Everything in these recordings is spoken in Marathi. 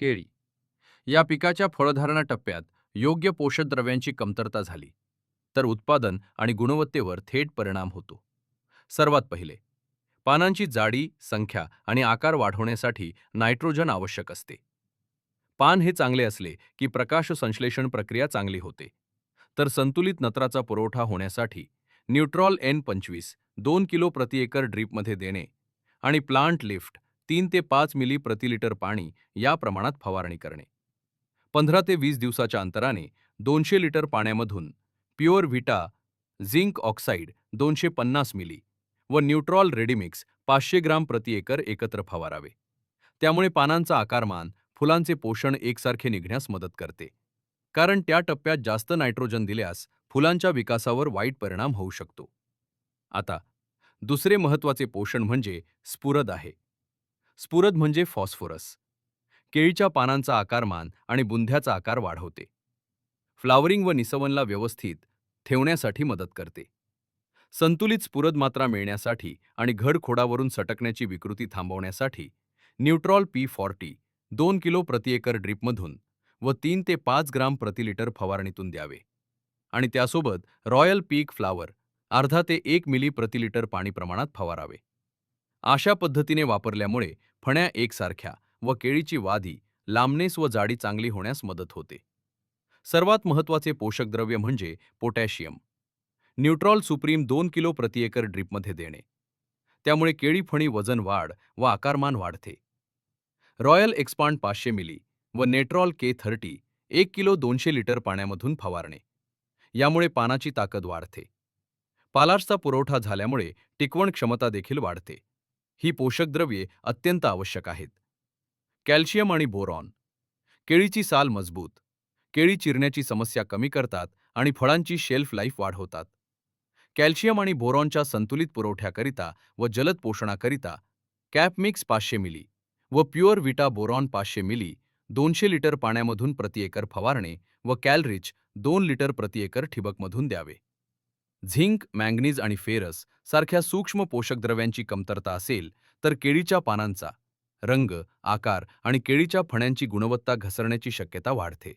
केळी. या पिकाच्या फळधारणा टप्प्यात योग्य पोषक द्रव्यांची कमतरता झाली तर उत्पादन आणि गुणवत्तेवर थेट परिणाम होतो. सर्वात पहिले पानांची जाडी संख्या आणि आकार वाढवण्यासाठी नायट्रोजन आवश्यक असते. पान हे चांगले असले की प्रकाश संश्लेषण प्रक्रिया चांगली होते तर संतुलित नत्राचा पुरवठा होण्यासाठी न्यूट्रॉल एन पंचवीस दोन किलो प्रति एकर ड्रीपमध्ये देणे आणि प्लांट लिफ्ट तीन ते पाच मिली प्रति लिटर पाणी या प्रमाणात फवारणी करणे. पंधरा ते वीस दिवसाच्या अंतराने दोनशे लिटर पाण्यामधून प्युअर व्हिटा झिंक ऑक्साईड दोनशे पन्नास मिली व न्यूट्रॉल रेडीमिक्स पाचशे ग्राम प्रति एकर एकत्र फवारावे. त्यामुळे पानांचा आकारमान फुलांचे पोषण एकसारखे निघण्यास मदत करते. कारण त्या टप्प्यात जास्त नायट्रोजन दिल्यास फुलांच्या विकासावर वाईट परिणाम होऊ शकतो. आता दुसरे महत्त्वाचे पोषण म्हणजे स्फुरद आहे. स्फुरद म्हणजे फॉस्फरस. केळीच्या पानांचा आकारमान आणि बुंध्याचा आकार वाढवते. फ्लावरिंग व निसवनला व्यवस्थित ठेवण्यासाठी मदत करते. संतुलित स्फुरद मात्रा मिळण्यासाठी आणि घडखोडावरून सटकण्याची विकृती थांबवण्यासाठी न्यूट्रॉल पी फॉर्टी दोन किलो प्रति एकर ड्रीपमधून व तीन ते पाच ग्राम प्रति लिटर फवारणीतून द्यावे. आणि त्यासोबत रॉयल पीक फ्लावर अर्धा ते एक मिली प्रति लिटर पाणी प्रमाणात फवारावे. अशा पद्धतीने वापरल्यामुळे फण्या एकसारख्या व केळीची वादी लांबनेस व जाडी चांगली होण्यास मदत होते. सर्वात महत्त्वाचे पोषक द्रव्य म्हणजे पोटॅशियम. न्यूट्रॉल सुप्रीम दोन किलो प्रति एकर ड्रिपमध्ये देणे. त्यामुळे केळी फणी वजन वाढ व आकारमान वाढते. रॉयल एक्सपांड पाचशे मिली व नेट्रॉल के थर्टी एक किलो दोनशे लिटर पाण्यामधून फवारणे. यामुळे पानाची ताकद वाढते. पालार्सचा पुरवठा झाल्यामुळे टिकवण क्षमता देखील वाढते. ही पोषक द्रव्ये अत्यंत आवश्यक आहेत. कॅल्शियम आणि बोरॉन केळीची साल मजबूत केळी चिरण्याची समस्या कमी करतात आणि फळांची शेल्फ लाईफ वाढवतात. कॅल्शियम आणि बोरॉनच्या संतुलित पुरवठ्याकरिता व जलद पोषणाकरिता कॅपमिक्स पाचशे मिली व प्युअर विटा बोरॉन पाचशे मिली दोनशे लिटर पाण्यामधून प्रति एकर फवारणे व कॅलरिच दोन लिटर प्रति एकर ठिबकमधून द्यावे. झिंक मँगनीज आणि फेरस सारख्या सूक्ष्म पोषक द्रव्यांची कमतरता असेल तर केळीच्या पानांचा रंग आकार आणि केळीच्या फण्यांची गुणवत्ता घसरण्याची शक्यता वाढते.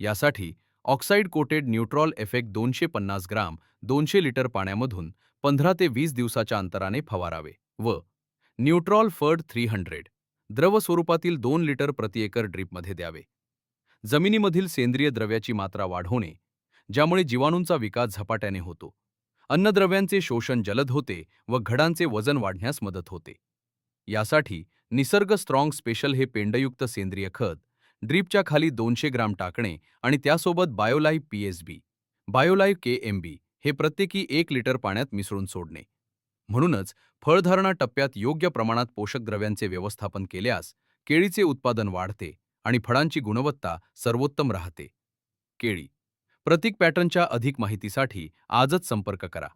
यासाठी ऑक्साईड कोटेड न्यूट्रॉल इफेक्ट दोनशे पन्नास ग्राम दोनशे लिटर पाण्यामधून पंधरा ते वीस दिवसाच्या अंतराने फवारावे व न्यूट्रॉल फर्ड थ्री हंड्रेड द्रव स्वरूपातील दोन लिटर प्रति एकर ड्रीपमध्ये द्यावे. जमिनीमधील सेंद्रिय द्रव्याची मात्रा वाढवणे ज्यामुळे जीवाणूंचा विकास झपाट्याने होतो. अन्नद्रव्यांचे शोषण जलद होते व घडांचे वजन वाढण्यास मदत होते. यासाठी निसर्ग स्ट्रॉंग स्पेशल हे पेंडयुक्त सेंद्रिय खत ड्रीपच्या खाली दोनशे ग्राम टाकणे आणि त्यासोबत Biolive PSB S Biolive K M B हे प्रत्येकी एक लिटर पाण्यात मिसळून सोडणे. म्हणूनच फळधारणा टप्प्यात योग्य प्रमाणात पोषक द्रव्यांचे व्यवस्थापन केल्यास केळीचे उत्पादन वाढते आणि फळांची गुणवत्ता सर्वोत्तम राहते. केळी प्रतीक पॅटर्नच्या अधिक माहितीसाठी आजच संपर्क करा.